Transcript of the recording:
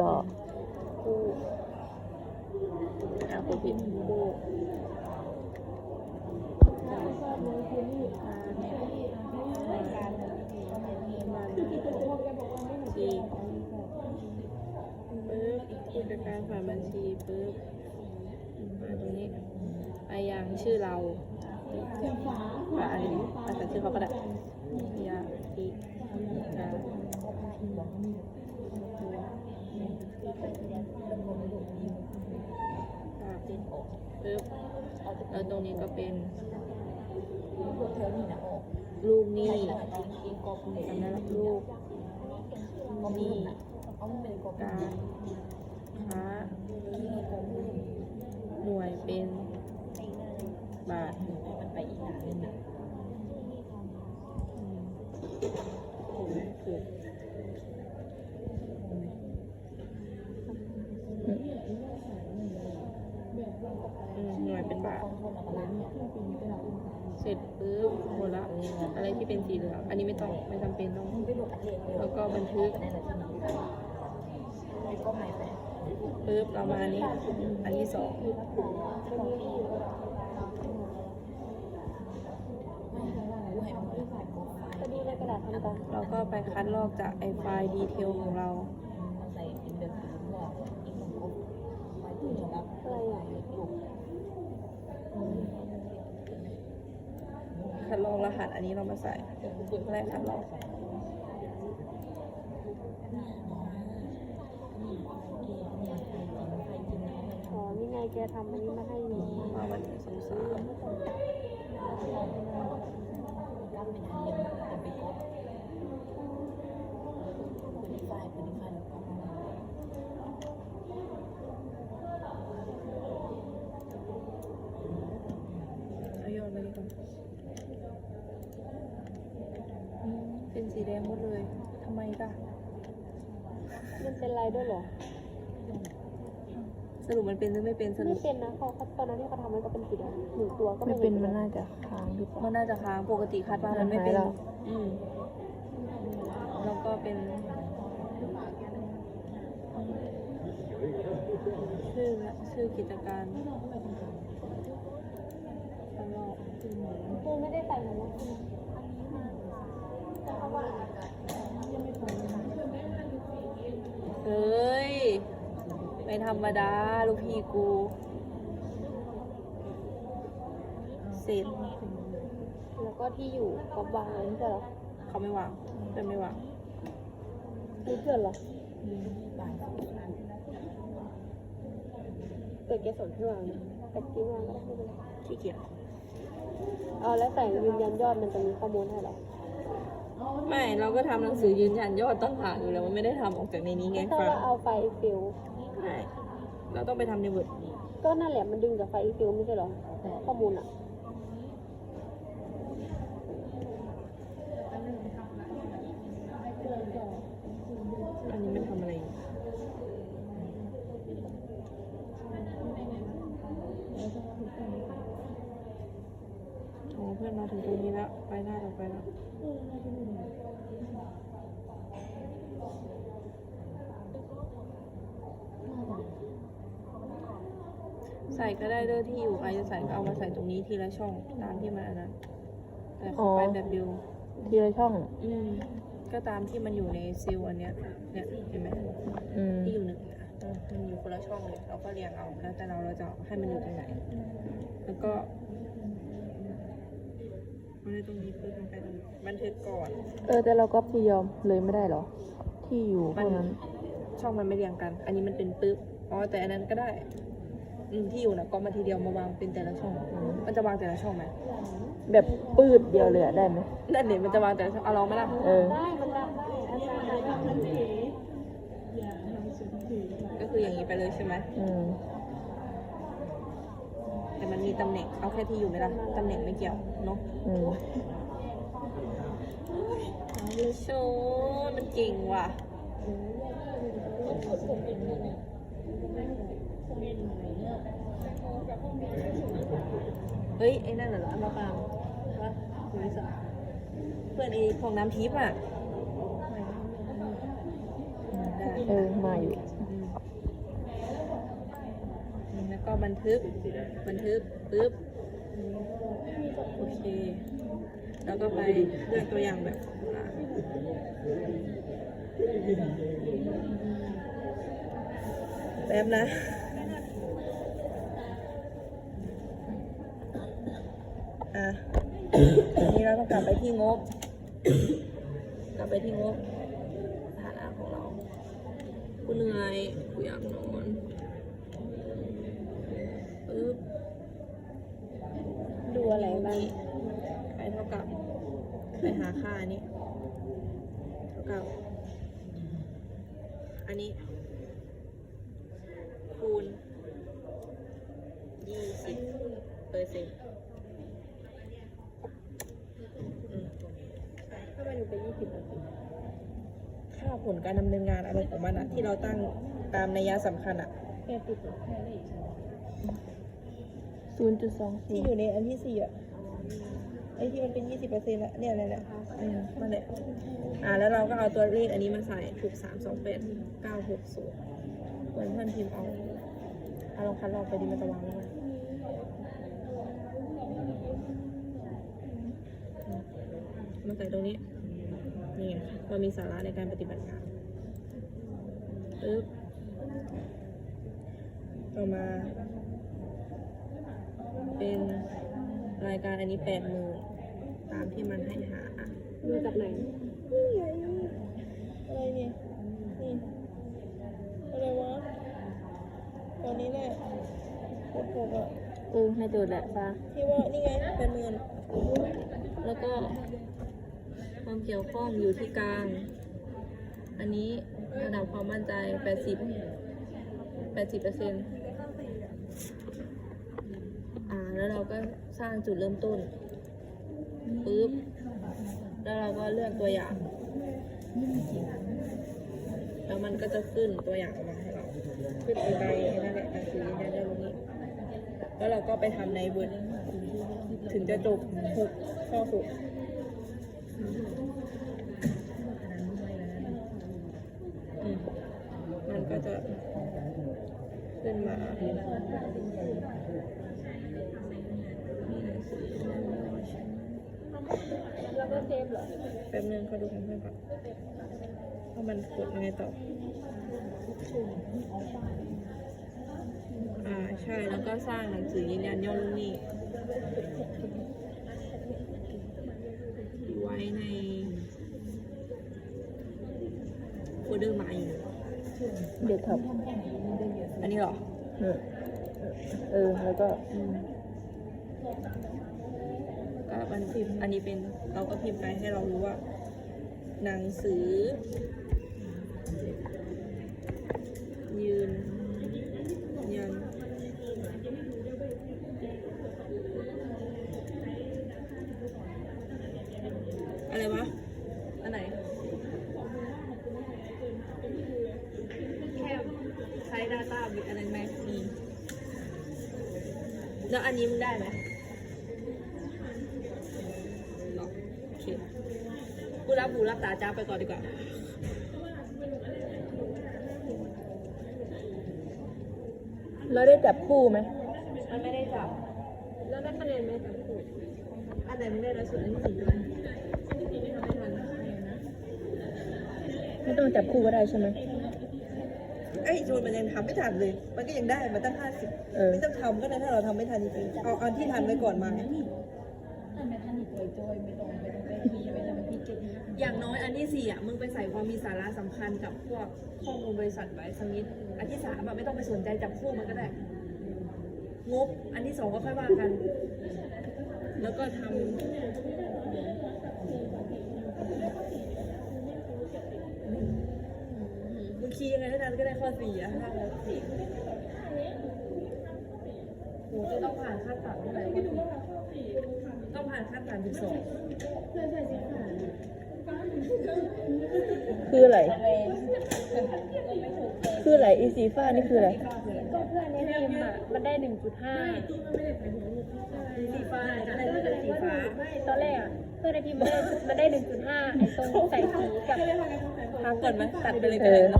ต่อคู่อะดคู่จีปึ๊บผู้จัดการฝ่ายบัญชีปึ๊บมาตรงนี้ไปยังชื่อเราอะอันนี้อะใส่ชื่อเขาก็ได้ยาอีกา ค่ะ ปึ๊บแล้วตรงนี้ก็เป็นลูกนี้สำนักลูกนี้การค้าหน่วยเป็นบาทอืมถูกอื มหน่วยเป็นบาทเสร็จปุ๊บหมดละอะไรที่เป็นสีเหลืองอันนี้ไม่ต้องไม่จำเป็นต้องแล้วก็บันทึกปุ๊บเรามานี้ อันที่สองเราก็ไปคัดลอกจากไอไฟล์ดีเทลของเรา คัดลอกรหัสอันนี้เรามาใส่แรกคัดลอกอ๋อนี่ไงแกทำอันนี้มาให้หนูมาวันที่สองสามเอาโยนไปดีกว่าอืมเป็นสีแดง หมดเลยทำไมกะมันเป็นไรด้วยเหรอ สรุปมันเป็นหรือไม่เป็นสรุไม่ปเป็นนะเขาเขาตอนนั้นที่เขาทำมันก็เป็นสีแดงหนึ่งตัวก็ไม่ไม่เป็นมันน่าจะค้างหรือเปมัล่านน่าจะค้างปกติคาดว่ามันไม่เป็นหายแล้ว อืมแล้วก็เป็นชื่อและชื่อกิจการข้างนอกคือไม่ได้ใส่หนูนะเฮ้ย ไม่ธรรมดา ลูกพี่กูเสร็จแล้วก็ที่อยู่ก็วางไว้ไม่ใช่เหรอเขาไม่วางเป็นไม่วางนี่เพื่อนเหรอเกิดแกสนที่วางนะแต่ที่วางก็ได้ไม่เป็นไรขี้เกียจเอาแล้วแต่ยืนยันยอดมันจะมีข้อมูลให้เหรอไม่เราก็ทำหนังสือยืนยันยอดตั้งหากอยู่แล้วมันไม่ได้ทำออกจากในนี้ไงถ้าฟังเราเอาไฟล์ฟิล ไม่เราต้องไปทำในเวิร์ดก็นั่นแหละมันดึงจากไฟล์ฟิลไม่ใช่เหรอข้อมูลอะอันนี้มันทำอะไรอยู่โอ้เพื่อนมาถึงตรงนี้แล้ว ไปได้ต่อไปแล้ว ใส่ก็ได้เด้อที่อยู่ใครจะใส่ก็เอามาใส่ตรงนี้ทีละช่องตามที่มันอันนั้นแต่ขอไปแบบเดียวทีละช่อง อืมก็ตามที่มันอยู่ในซิลอันเนี้ยเนี่ยเห็นไหมอืมที่อยู่หนึ่งอะเออมันอยู่คนละช่องเลยเราก็เรียงเอาแล้วแต่เราเราจะให้มันอยู่ตรงไหน แล้วก็เอาไว้ตรงนี้ปึ๊บมันไปตรงนี้บันทึกก่อน เออแต่เราก็ทีเดียวเลยไม่ได้เหรอ ที่อยู่พวกนั้น ช่องมันไม่เรียงกัน อันนี้มันเป็นปึ๊บอ๋อแต่อันนั้นก็ได้อืม ที่อยู่นะก็มาทีเดียวมาวางเป็นแต่ละช่อง มันจะวางแต่ละช่องไหมแบบปืดเดียวเลยอะได้ไหมนั่นเดี๋ยวมันจะวางแต่ละช่องเอาลองไหมล่ะเออ ได้มันจำได้อาจารย์ทำหนังสือก็คืออย่างนี้ไปเลยใช่ไหมอืมแต่มันมีตำแหน่งเอาแค่ที่อยู่ไหมล่ะตำแหน่งไม่เกี่ยวเนาะอืมโชว์มันเก่งว่ะ เฮ้ย ไอ้นั่นเหรออันมาปางวะบริษัทเพื่อนไอ้ของน้ำทิพย์อะอืมได้เออ มาอยู่อืมแล้วก็บันทึก บันทึกปึ๊บ โอเค แล้วก็ไปเลือกตัวอย่างแบบอะแป๊บนะ อะทีนี้เราต้องกลับไปที่งบ กลับไปที่งบฐานะของเรากูเหนื่อยกูอยากนอนปึ๊บดูอะไรบ้างใครเท่ากับ ไปหาค่านนี้ เท่ากับ อันนี้ คูณยี่สิบเปอร์เซ็นต์อืม ถ้ามันเป็นยี่สิบนาทีค่าผลการดำเนินงานอะไรของมันอะที่เราตั้งตามนัยสำคัญอะแค่ติดแค่เลข0.20ที่อยู่ในอันที่สี่อะไอ้ที่มันเป็นยี่สิบเปอร์เซ็นต์อะเนี่ยเนี่ยเนี่ยอืมนั่นแหละอ่าแล้วเราก็เอาตัวเลขอันนี้มาใส่ถูกสามสองแปดเก้าหกศูนย์เหมือนเพื่อนพิมพ์เอาเอาลองคัดลองไปดีมันจะวางแล้วไหมมาใส่ตรงนี้ นี่ไงเรามีสาระในการปฏิบัติงานปึ๊บต่อมา เป็นรายการอันนี้แปดหมื่นตามที่มันให้หามาจากไหนนี่ไงอะไรเนี่ยนี่อะไรวะตอนนี้แหละโคตรโหดอะเออในโจทย์แหละฟ้าที่ว่านี่ไงแปดหมื่นแล้วก็ ความเกี่ยวข้องอยู่ที่กลาง อันนี้ระดับความมั่นใจแปดสิบแปดสิบเปอร์เซ็นต์อ่า แล้วเราก็สร้างจุดเริ่มต้นปึ๊บ แล้วเราก็เลือกตัวอย่าง แล้วมันก็จะขึ้นตัวอย่างมาให้เรา ขึ้นเป็นใบนั่นแหละหนังสือยืนยันได้ตรงนี้ แล้วเราก็ไปทำในเวิร์ดถึงจะจบหกข้อหก มันก็จะขึ้นมาแล้วก็เซฟเหรอแป๊บนึงเขาดูของเพื่อนก่อนว่ามันกดยังไงต่อ อ่า ใช่ แล้วก็สร้างหนังสือยืนยันยอดลูกหนี้ ว้ในโฟลเดอร์มาอยู่เด็กครับ อันนี้เหรอ เออ เออ แล้วก็อืมก็บันทึกอันนี้เป็นเราก็พิมพ์ไปให้เรารู้ว่า หนังสือ ยืนยันอะไรวะ อันไหน แค่ใช้ Data บิอะไรไหมอืม แล้วอันนี้มึงได้ไหมหรอโอเคกูรับหูรับตาจ้าไปก่อนดีกว่าเราได้จับคู่ไหมมันไม่ได้จับ แล้วได้คะแนนไหมจากครูอันไหนไม่ได้แล้วสุดอันนี้สี่พันไม่ทันไม่ต้องจับคู่ก็ได้ใช่ไหม เอ้ยจูนมันยังทำไม่ทันเลย มันก็ยังได้มาตั้งห้าสิบเออ ไม่ต้องทำก็ได้ถ้าเราทำไม่ทันจริงๆเอาเอาที่ทันไว้ก่อนมาอย่างน้อยอันที่สี่อะมึงไปใส่ความมีสาระสำคัญกับพวกข้อมูลบริษัทไว้สักนิดอันที่สามอะไม่ต้องไปสนใจจับคู่มันก็ได้ งบ อันที่สองก็ค่อยว่ากัน แล้วก็ทำ มึงคีย์ยังไงให้ทันก็ได้ข้อสี่อะถ้าเราสี่โหจะต้องผ่านขั้นต่ำเท่าไหร่ข้อสี่ต้องผ่านขั้นต่ำถึงสองคืออะไร คืออะไรอีซีฟ้านี่คืออะไร ก็เพื่อนในทีมอะมันได้หนึ่งจุดห้าสีฟ้าอะไรก็เป็นสีฟ้าไม่ตอนแรกอะเพื่อนในทีมมันได้มันได้หนึ่งจุดห้าไอ้ตรงใส่สีกับ พักก่อนไหมตัดไปเลยเอกันอแล้ว